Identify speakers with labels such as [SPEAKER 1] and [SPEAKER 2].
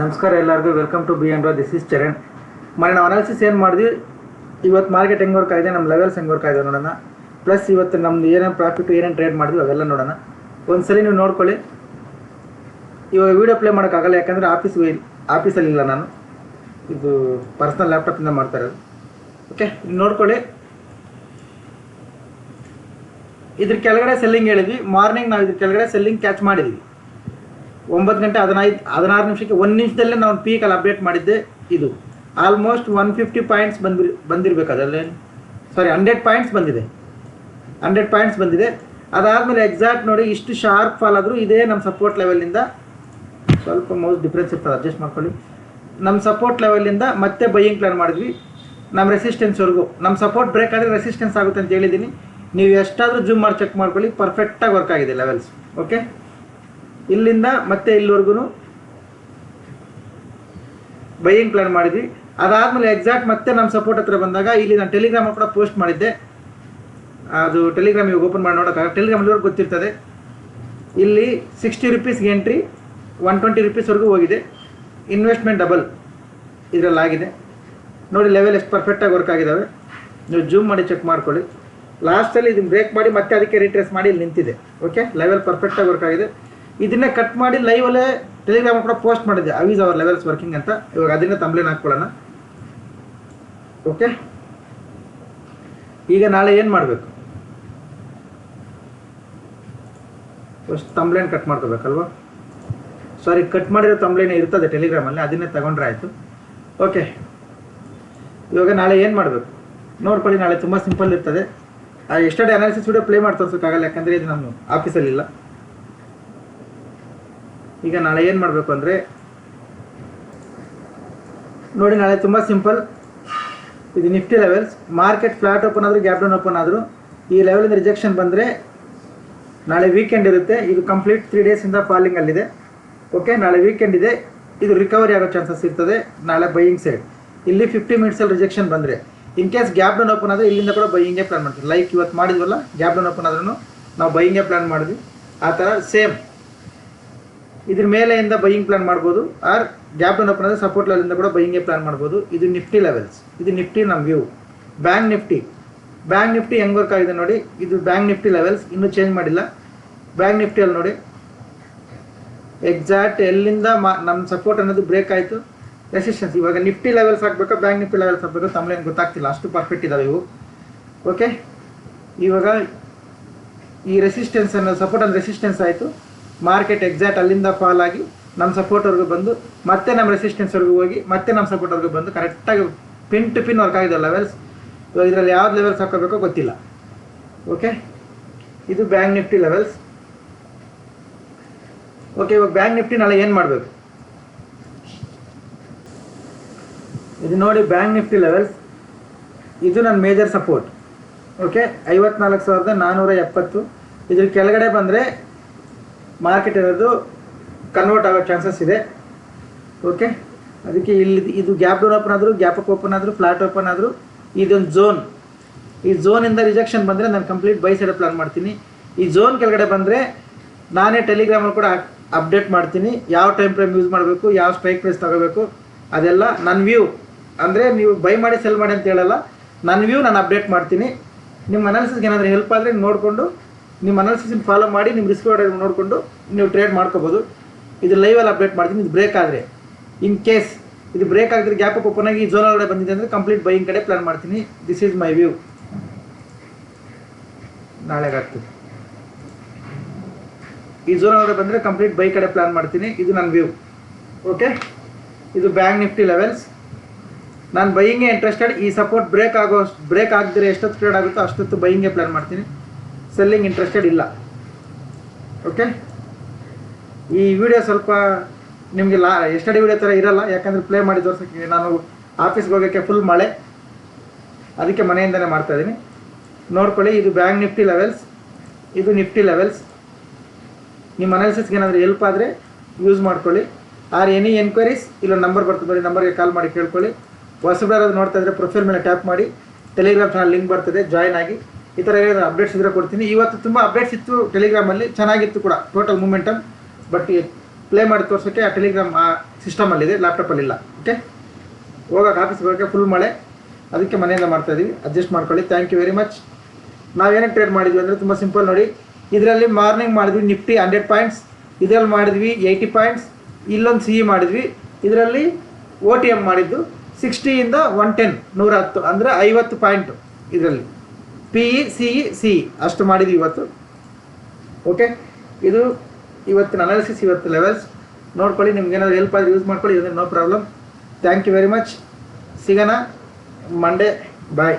[SPEAKER 1] ನಮಸ್ಕಾರ ಎಲ್ಲರಿಗೂ welcome to B N row this is Charan ಮನೆ ನಾವು ಅನಾಲಿಸಿಸ್ ಏನು ಮಾಡಿದ್ವಿ? ಇವತ್ತು ಮಾರ್ಕೆಟ್ ಹೆಂಗೆ ವರ್ಕ್ ಆಗಿದೆ ನಮ್ಮ ಲೆವೆಲ್ಸ್ ಹೆಂಗೆ ವರ್ಕ್ ಆಗಿದೆ ನೋಡೋಣ. ಪ್ಲಸ್ ಇವತ್ತು ನಮ್ದು ಏನೇನು ಪ್ರಾಫಿಟ್ ಏನೇನು ಟ್ರೇಡ್ ಮಾಡಿದ್ವಿ, ಅವೆಲ್ಲ ನೋಡೋಣ. ಒಂದ್ಸಲಿ ನೀವು ನೋಡ್ಕೊಳ್ಳಿ. ಇವಾಗ ವೀಡಿಯೋ ಪ್ಲೇ ಮಾಡೋಕ್ಕಾಗಲ್ಲ ಯಾಕಂದರೆ ಆಫೀಸ್ ಆಫೀಸಲ್ಲಿ ಇಲ್ಲ ನಾನು. ಇದು ಪರ್ಸ್ನಲ್ ಲ್ಯಾಪ್ಟಾಪಿಂದ ಮಾಡ್ತಾ ಇರೋದು. ಓಕೆ ನೋಡ್ಕೊಳ್ಳಿ. ಇದ್ರ ಕೆಳಗಡೆ ಸೆಲ್ಲಿಂಗ್ ಹೇಳಿದ್ವಿ. ಮಾರ್ನಿಂಗ್ ನಾವು ಇದ್ರ ಕೆಳಗಡೆ ಸೆಲ್ಲಿಂಗ್ ಕ್ಯಾಚ್ ಮಾಡಿದ್ವಿ. ಒಂಬತ್ತು ಗಂಟೆ ಹದಿನೈದು, ಹದಿನಾರು ನಿಮಿಷಕ್ಕೆ ಒಂದು ನಿಮಿಷದಲ್ಲೇ ನಾವು ಪೀಕಲ್ಲಿ ಅಪ್ಡೇಟ್ ಮಾಡಿದ್ದೆ ಇದು. ಆಲ್ಮೋಸ್ಟ್ ಒನ್ ಫಿಫ್ಟಿ ಪಾಯಿಂಟ್ಸ್ ಬಂದ್ಬಿ ಬಂದಿರಬೇಕು ಅದರಲ್ಲಿ. ಸಾರಿ ಹಂಡ್ರೆಡ್ ಪಾಯಿಂಟ್ಸ್ ಬಂದಿದೆ. ಹಂಡ್ರೆಡ್ ಪಾಯಿಂಟ್ಸ್ ಬಂದಿದೆ. ಅದಾದಮೇಲೆ ಎಕ್ಸಾಕ್ಟ್ ನೋಡಿ ಇಷ್ಟು ಶಾರ್ಪ್ ಫಾಲ್ ಆದರೂ ಇದೇ ನಮ್ಮ ಸಪೋರ್ಟ್ ಲೆವೆಲಿಂದ ಸ್ವಲ್ಪ ಮೌಸ್ ಡಿಫ್ರೆನ್ಸ್ ಇರ್ತದೆ ಅಡ್ಜಸ್ಟ್ ಮಾಡ್ಕೊಳ್ಳಿ. ನಮ್ಮ ಸಪೋರ್ಟ್ ಲೆವೆಲಿಂದ ಮತ್ತೆ ಬೈಯಿಂಗ್ ಪ್ಲಾನ್ ಮಾಡಿದ್ವಿ. ನಮ್ಮ ರೆಸಿಸ್ಟೆನ್ಸ್ವರೆಗೂ ನಮ್ಮ ಸಪೋರ್ಟ್ ಬ್ರೇಕ್ ಆದರೆ ರೆಸಿಸ್ಟೆನ್ಸ್ ಆಗುತ್ತೆ ಅಂತ ಹೇಳಿದ್ದೀನಿ. ನೀವು ಎಷ್ಟಾದರೂ ಜೂಮ್ ಮಾಡಿ ಚೆಕ್ ಮಾಡ್ಕೊಳ್ಳಿ ಪರ್ಫೆಕ್ಟಾಗಿ ವರ್ಕ್ ಆಗಿದೆ ಲೆವೆಲ್ಸ್ ಓಕೆ ಇಲ್ಲಿಂದ ಮತ್ತೆ ಇಲ್ಲಿವರೆಗೂ ಬೈಯಿಂಗ್ ಪ್ಲಾನ್ ಮಾಡಿದ್ವಿ. ಅದಾದಮೇಲೆ ಎಕ್ಸಾಕ್ಟ್ ಮತ್ತೆ ನಮ್ಮ ಸಪೋರ್ಟ್ ಹತ್ರ ಬಂದಾಗ ಇಲ್ಲಿ ನಾನು ಟೆಲಿಗ್ರಾಮ್ ಕೂಡ ಪೋಸ್ಟ್ ಮಾಡಿದ್ದೆ. ಅದು ಟೆಲಿಗ್ರಾಮ್ ಇವಾಗ ಓಪನ್ ಮಾಡಿ ನೋಡೋಕ್ಕಾಗ ಟೆಲಿಗ್ರಾಮ್ ಇಲ್ಲಿವರೆಗೂ ಗೊತ್ತಿರ್ತದೆ. ಇಲ್ಲಿ ಸಿಕ್ಸ್ಟಿ ರುಪೀಸ್ಗೆ ಎಂಟ್ರಿ ಒನ್ ಟ್ವೆಂಟಿ ರುಪೀಸ್ವರೆಗೂ ಹೋಗಿದೆ. ಇನ್ವೆಸ್ಟ್ಮೆಂಟ್ ಡಬಲ್ ಇದರಲ್ಲಾಗಿದೆ. ನೋಡಿ ಲೆವೆಲ್ ಎಷ್ಟು ಪರ್ಫೆಕ್ಟಾಗಿ ವರ್ಕ್ ಆಗಿದ್ದಾವೆ ನೀವು ಜೂಮ್ ಮಾಡಿ ಚೆಕ್ ಮಾಡ್ಕೊಳ್ಳಿ. ಲಾಸ್ಟಲ್ಲಿ ಇದನ್ನು ಬ್ರೇಕ್ ಮಾಡಿ ಮತ್ತೆ ಅದಕ್ಕೆ ರಿಟ್ರೆಸ್ ಮಾಡಿ ಇಲ್ಲಿ ನಿಂತಿದೆ. ಓಕೆ ಲೆವೆಲ್ ಪರ್ಫೆಕ್ಟಾಗಿ ವರ್ಕ್ ಆಗಿದೆ. ಇದನ್ನೇ ಕಟ್ ಮಾಡಿ ಲೈವಲ್ಲೇ ಟೆಲಿಗ್ರಾಮ್ ಕೂಡ ಪೋಸ್ಟ್ ಮಾಡಿದ್ದೆ. ಅವೀಸ್ ಅವರ್ ಲೆವೆಲ್ಸ್ ವರ್ಕಿಂಗ್ ಅಂತ. ಇವಾಗ ಅದನ್ನೇ ತಂಬ್ಲೇನ್ ಹಾಕ್ಕೊಳ್ಳೋಣ. ಓಕೆ ಈಗ ನಾಳೆ ಏನು ಮಾಡಬೇಕು? ಫಸ್ಟ್ ತಂಬ್ಲೇನ್ ಕಟ್ ಮಾಡ್ಕೋಬೇಕಲ್ವಾ? ಸಾರಿ ಕಟ್ ಮಾಡಿರೋ ತಂಬ್ಲೇನೇ ಇರ್ತದೆ ಟೆಲಿಗ್ರಾಮಲ್ಲಿ ಅದನ್ನೇ ತಗೊಂಡ್ರೆ ಆಯಿತು. ಓಕೆ ಇವಾಗ ನಾಳೆ ಏನು ಮಾಡಬೇಕು? ನೋಡ್ಕೊಳ್ಳಿ, ನಾಳೆ ತುಂಬ ಸಿಂಪಲ್ ಇರ್ತದೆ. ಎಷ್ಟೇ ಅನಾಲಿಸಿಸ್ ವಿಡಿಯೋ ಪ್ಲೇ ಮಾಡಿ ತೋರ್ಸೋಕ್ಕಾಗಲ್ಲ ಯಾಕಂದರೆ ಇದು ನಾನು ಆಫೀಸಲ್ಲಿಲ್ಲ ಈಗ ನಾಳೆ ಏನು ಮಾಡಬೇಕು ಅಂದರೆ? ನೋಡಿ, ನಾಳೆ ತುಂಬ ಸಿಂಪಲ್ ಇದು Nifty levels market flat open ಆದರೂ ಗ್ಯಾಪ್ ಡೌನ್ ಓಪನ್ ಆದರೂ, ಈ ಲೆವೆಲಿಂದ ರಿಜೆಕ್ಷನ್ ಬಂದರೆ ನಾಳೆ ವೀಕೆಂಡ್ ಇರುತ್ತೆ. ಇದು ಕಂಪ್ಲೀಟ್ ತ್ರೀ ಡೇಸಿಂದ ಫಾಲಿಂಗಲ್ಲಿದೆ ಓಕೆ ನಾಳೆ ವೀಕೆಂಡ್ ಇದೆ. ಇದು ರಿಕವರಿ ಆಗೋ ಚಾನ್ಸಸ್ ಇರ್ತದೆ. ನಾಳೆ ಬೈಯಿಂಗ್ ಸೈಡ್ ಇಲ್ಲಿ ಫಿಫ್ಟಿ ಮಿನಿಟ್ಸಲ್ಲಿ ರಿಜೆಕ್ಷನ್ ಬಂದರೆ in case gap down open ಆದರೆ, ಇಲ್ಲಿಂದ ಕೂಡ ಬೈಯಿಂಗೇ ಪ್ಲಾನ್ ಮಾಡ್ತೀವಿ. ಲೈಕ್ ಇವತ್ತು ಮಾಡಿದ್ವಲ್ಲ ಗ್ಯಾಪ್ ಡೌನ್ ಓಪನ್ ಆದ್ರೂ ನಾವು ಬೈಯಿಂಗೇ ಪ್ಲಾನ್ ಮಾಡಿದ್ವಿ. ಆ ಥರ ಸೇಮ್ ಇದ್ರ ಮೇಲೆಯಿಂದ ಬೈಯಿಂಗ್ ಪ್ಲಾನ್ ಮಾಡ್ಬೋದು ಆರ್ ಗ್ಯಾಪ್ ಡೌನ್ ಓಪನ್ ಆದರೆ ಸಪೋರ್ಟ್ ಲೆವೆಲಿಂದ ಕೂಡ ಬೈಯಿಂಗ್ ಪ್ಲಾನ್ ಮಾಡ್ಬೋದು. ಇದು ನಿಫ್ಟಿ ಲೆವೆಲ್ಸ್ ಇದು ನಿಫ್ಟಿ ನಮ್ಮ view bank Nifty bank Nifty ಹೆಂಗೆ ವರ್ಕ್ ಆಗಿದೆ ನೋಡಿ, ಇದು ಬ್ಯಾಂಕ್ ನಿಫ್ಟಿ ಲೆವೆಲ್ಸ್ ಇನ್ನೂ ಚೇಂಜ್ ಮಾಡಿಲ್ಲ. ಬ್ಯಾಂಕ್ ನಿಫ್ಟಿಯಲ್ಲಿ ನೋಡಿ. ಎಕ್ಸಾಕ್ಟ್ ಎಲ್ಲಿಂದ ಮಾ ನಮ್ಮ ಸಪೋರ್ಟ್ ಅನ್ನೋದು ಬ್ರೇಕ್ ಆಯಿತು. ರೆಸಿಸ್ಟೆನ್ಸ್ ಇವಾಗ ನಿಫ್ಟಿ ಲೆವೆಲ್ಸ್ ಹಾಕ್ಬೇಕು ಬ್ಯಾಂಕ್ ನಿಫ್ಟಿ ಲೆವೆಲ್ಸ್ ಹಾಕಬೇಕು ತಮ್ಮಲೇನು ಗೊತ್ತಾಗ್ತಿಲ್ಲ. ಅಷ್ಟು ಪರ್ಫೆಕ್ಟ್ ಇದಾವೆ ಇವು. ಓಕೆ ಇವಾಗ ಈ ರೆಸಿಸ್ಟೆನ್ಸ್ ಅನ್ನೋ ಸಪೋರ್ಟ್ ಅಲ್ಲಿ ರೆಸಿಸ್ಟೆನ್ಸ್ ಆಯಿತು. ಮಾರ್ಕೆಟ್ ಎಕ್ಸಾಕ್ಟ್ ಅಲ್ಲಿಂದ ಫಾಲ್ ಆಗಿ ನಮ್ಮ ಸಪೋರ್ಟ್ವರೆಗೂ ಬಂದು, ಮತ್ತೆ ನಮ್ಮ ರೆಸಿಸ್ಟೆನ್ಸ್ವರೆಗೂ ಹೋಗಿ, ಮತ್ತೆ ನಮ್ಮ ಸಪೋರ್ಟ್ವರೆಗೂ ಬಂದು ಕರೆಕ್ಟಾಗಿ ಪಿನ್ ಟು ಪಿನ್ ವರ್ಕ್ ಆಗಿದೆ ಲೆವೆಲ್ಸ್ ಇವಾಗ ಇದರಲ್ಲಿ ಯಾವ್ದು ಲೆವೆಲ್ಸ್ ಹಾಕೋಬೇಕೋ ಗೊತ್ತಿಲ್ಲ. ಓಕೆ ಇದು ಬ್ಯಾಂಕ್ ನಿಫ್ಟಿ ಲೆವೆಲ್ಸ್ ಓಕೆ ಇವಾಗ ಬ್ಯಾಂಕ್ ನಿಫ್ಟಿ ನಾಳೆ ಏನು ಮಾಡಬೇಕು? ಇದು ನೋಡಿ ಬ್ಯಾಂಕ್ ನಿಫ್ಟಿ ಲೆವೆಲ್ಸ್ ಇದು ನನ್ನ ಮೇಜರ್ ಸಪೋರ್ಟ್ ಓಕೆ ಐವತ್ನಾಲ್ಕು ಸಾವಿರದ ನಾನ್ನೂರ ಎಪ್ಪತ್ತು. ಇದ್ರ ಕೆಳಗಡೆ ಬಂದರೆ ಮಾರ್ಕೆಟ್ ಇರೋದು ಕನ್ವರ್ಟ್ ಆಗೋ ಚಾನ್ಸಸ್ ಇದೆ. ಓಕೆ ಅದಕ್ಕೆ ಇಲ್ಲಿ ಇದು ಗ್ಯಾಪ್ ಡೌನ್ ಓಪನ್ ಆದರೂ ಗ್ಯಾಪ್ ಅಪ್ ಓಪನ್ ಆದರೂ ಫ್ಲಾಟ್ ಓಪನ್ ಆದರೂ ಇದೊಂದು ಝೋನ್ ಈ ಝೋನಿಂದ ರಿಜೆಕ್ಷನ್ ಬಂದರೆ ನಾನು ಕಂಪ್ಲೀಟ್ ಬೈ ಸೈಡ್ ಪ್ಲಾನ್ ಮಾಡ್ತೀನಿ. ಈ ಝೋನ್ ಕೆಳಗಡೆ ಬಂದರೆ ನಾನೇ ಟೆಲಿಗ್ರಾಮಲ್ಲಿ ಕೂಡ ಅಪ್ಡೇಟ್ ಮಾಡ್ತೀನಿ. ಯಾವ ಟೈಮ್ ಫ್ರೇಮ್ ಯೂಸ್ ಮಾಡಬೇಕು, ಯಾವ ಸ್ಟ್ರೈಕ್ ಪ್ರೈಸ್ ತಗೋಬೇಕು, ಅದೆಲ್ಲ ನನ್ನ ವ್ಯೂ ಅಂದರೆ ನೀವು ಬೈ ಮಾಡಿ ಸೆಲ್ ಮಾಡಿ ಅಂತ ಹೇಳಲ್ಲ ನನ್ನ ವ್ಯೂ ನಾನು ಅಪ್ಡೇಟ್ ಮಾಡ್ತೀನಿ. ನಿಮ್ಮ ಅನಾಲಿಸಿಸ್ಗೆ ಏನಾದರೂ ಹೆಲ್ಪ್ ಆದರೆ ನೋಡಿಕೊಂಡು ನಿಮ್ಮ ಅನಾಲಿಸಿಸ್ನ ಫಾಲೋ ಮಾಡಿ, ನಿಮ್ಮ ರಿಸ್ಕ್ ನೋಡಿಕೊಂಡು ನೀವು ಟ್ರೇಡ್ ಮಾಡ್ಕೋಬೋದು. ಇದು ಲೈವಲ್ಲಿ ಅಪ್ಡೇಟ್ ಮಾಡ್ತೀನಿ, ಇದು ಬ್ರೇಕ್ ಆದರೆ. ಇನ್ ಕೇಸ್ ಇದು ಬ್ರೇಕ್ ಆಗಿದ್ರೆ ಗ್ಯಾಪ್ ಅಪ್ ಓಪನ್ ಆಗಿ ಈ ಝೋನ್ ಒಳಗಡೆ ಬಂದಿದೆ ಅಂದರೆ ಕಂಪ್ಲೀಟ್ ಬೈಯಿಂಗ್ ಕಡೆ ಪ್ಲಾನ್ ಮಾಡ್ತೀನಿ. ದಿಸ್ ಈಸ್ ಮೈ ವ್ಯೂ ನಾಳೆಗಾಗ್ತದೆ ಈ ಝೋನ್ ಒಳಗಡೆ ಬಂದರೆ ಕಂಪ್ಲೀಟ್ ಬೈ ಕಡೆ ಪ್ಲಾನ್ ಮಾಡ್ತೀನಿ. ಇದು ನನ್ನ ವ್ಯೂ ಓಕೆ ಇದು ಬ್ಯಾಂಕ್ ನಿಫ್ಟಿ ಲೆವೆಲ್ಸ್ ನಾನು ಬೈಯಿಂಗೇ ಇಂಟ್ರೆಸ್ಟೆಡ್ ಈ ಸಪೋರ್ಟ್ ಬ್ರೇಕ್ ಆಗೋ ಬ್ರೇಕ್ ಆಗದಿರೋ ಎಷ್ಟೊತ್ತು ಟ್ರೇಡ್ ಆಗುತ್ತೋ ಅಷ್ಟೊತ್ತು ಬೈಯಿಂಗೇ ಪ್ಲಾನ್ ಮಾಡ್ತೀನಿ. ಸೆಲ್ಲಿಂಗ್ ಇಂಟ್ರೆಸ್ಟೆಡ್ ಇಲ್ಲ. ಓಕೆ ಈ ವಿಡಿಯೋ ಸ್ವಲ್ಪ ನಿಮಗೆ ಲಾ ಎಷ್ಟಡಿ ವಿಡಿಯೋ ಥರ ಇರಲ್ಲ, ಯಾಕಂದರೆ ಪ್ಲೇ ಮಾಡಿ ತೋರ್ಸೋಕ್ಕೆ ನಾನು ಆಫೀಸ್ಗೆ ಹೋಗೋಕ್ಕೆ ಫುಲ್ ಮಳೆ. ಅದಕ್ಕೆ ಮನೆಯಿಂದನೇ ಮಾಡ್ತಾ ಇದ್ದೀನಿ. ನೋಡ್ಕೊಳ್ಳಿ, ಇದು ಬ್ಯಾಂಕ್ ನಿಫ್ಟಿ ಲೆವೆಲ್ಸ್ ಇದು ನಿಫ್ಟಿ ಲೆವೆಲ್ಸ್ ನಿಮ್ಮ ಅನಾಲಿಸಿಸ್ಗೆ ಏನಾದರೂ ಹೆಲ್ಪ್ ಆದರೆ ಯೂಸ್ ಮಾಡ್ಕೊಳ್ಳಿ. ಆರ್ ಎನಿ ಎನ್ಕ್ವೈರೀಸ್ ಇಲ್ಲ ನಂಬರ್ ಬರ್ತದೆ ಬರೀ ನಂಬರ್ಗೆ ಕಾಲ್ ಮಾಡಿ ಕೇಳ್ಕೊಳ್ಳಿ. ಹೊಸಬ್ರಾದ್ರು ನೋಡ್ತಾ ಇದ್ದರೆ ಪ್ರೊಫೈಲ್ ಮೇಲೆ ಟ್ಯಾಪ್ ಮಾಡಿ. ಟೆಲಿಗ್ರಾಮ್ ಚಾನಲ್ ಲಿಂಕ್ ಬರ್ತದೆ ಜಾಯ್ನ್ ಆಗಿ. ಈ ಥರ ಏನಾದರೂ ಅಪ್ಡೇಟ್ಸ್ ಇದ್ರೆ ಕೊಡ್ತೀನಿ. ಇವತ್ತು ತುಂಬ ಅಪ್ಡೇಟ್ಸ್ ಇತ್ತು ಟೆಲಿಗ್ರಾಮಲ್ಲಿ ಚೆನ್ನಾಗಿತ್ತು ಕೂಡ ಟೋಟಲ್ ಮೂಮೆಂಟಮ್ ಬಟ್ ಪ್ಲೇ ಮಾಡಿ ತೋರ್ಸೋಕ್ಕೆ ಆ ಟೆಲಿಗ್ರಾಮ್ ಆ ಸಿಸ್ಟಮಲ್ಲಿದೆ ಲ್ಯಾಪ್ಟಾಪಲ್ಲಿಲ್ಲ ಓಕೆ ಹೋಗೋಕೆ ಆಫೀಸ್ ಬರೋಕ್ಕೆ ಫುಲ್ ಮಳೆ. ಅದಕ್ಕೆ ಮನೆಯಿಂದ ಮಾಡ್ತಾ ಇದೀವಿ. ಅಡ್ಜಸ್ಟ್ ಮಾಡ್ಕೊಳ್ಳಿ. ಥ್ಯಾಂಕ್ ಯು ವೆರಿ ಮಚ್ ನಾವೇನಕ್ಕೆ ಟ್ರೇಡ್ ಮಾಡಿದ್ವಿ ಅಂದರೆ ತುಂಬ ಸಿಂಪಲ್ ನೋಡಿ. ಇದರಲ್ಲಿ ಮಾರ್ನಿಂಗ್ ಮಾಡಿದ್ವಿ ನಿಫ್ಟಿ ಹಂಡ್ರೆಡ್ ಪಾಯಿಂಟ್ಸ್ ಇದರಲ್ಲಿ ಮಾಡಿದ್ವಿ ಏಯ್ಟಿ ಪಾಯಿಂಟ್ಸ್ ಇಲ್ಲೊಂದು ಸಿ ಇ ಮಾಡಿದ್ವಿ. ಇದರಲ್ಲಿ ಓ ಟಿ ಎಂ ಮಾಡಿದ್ದು ಸಿಕ್ಸ್ಟಿಯಿಂದ ಒನ್ ಟೆನ್ ನೂರ ಹತ್ತು. ಅಂದರೆ ಐವತ್ತು ಪಾಯಿಂಟು ಇದರಲ್ಲಿ. P E C E C ಅಷ್ಟು ಮಾಡಿದ್ವಿ ಇವತ್ತು. ಓಕೆ ಇದು ಇವತ್ತಿನ ಅನಾಲಿಸಿಸ್ ಇವತ್ತು ಲೆವೆಲ್ಸ್ ನೋಡ್ಕೊಳ್ಳಿ, ನಿಮ್ಗೆ ಏನಾದರೂ ಹೆಲ್ಪ್ ಆದರೆ ಯೂಸ್ ಮಾಡ್ಕೊಳ್ಳಿ no problem thank you very much ಸಿಗೋಣ. Monday bye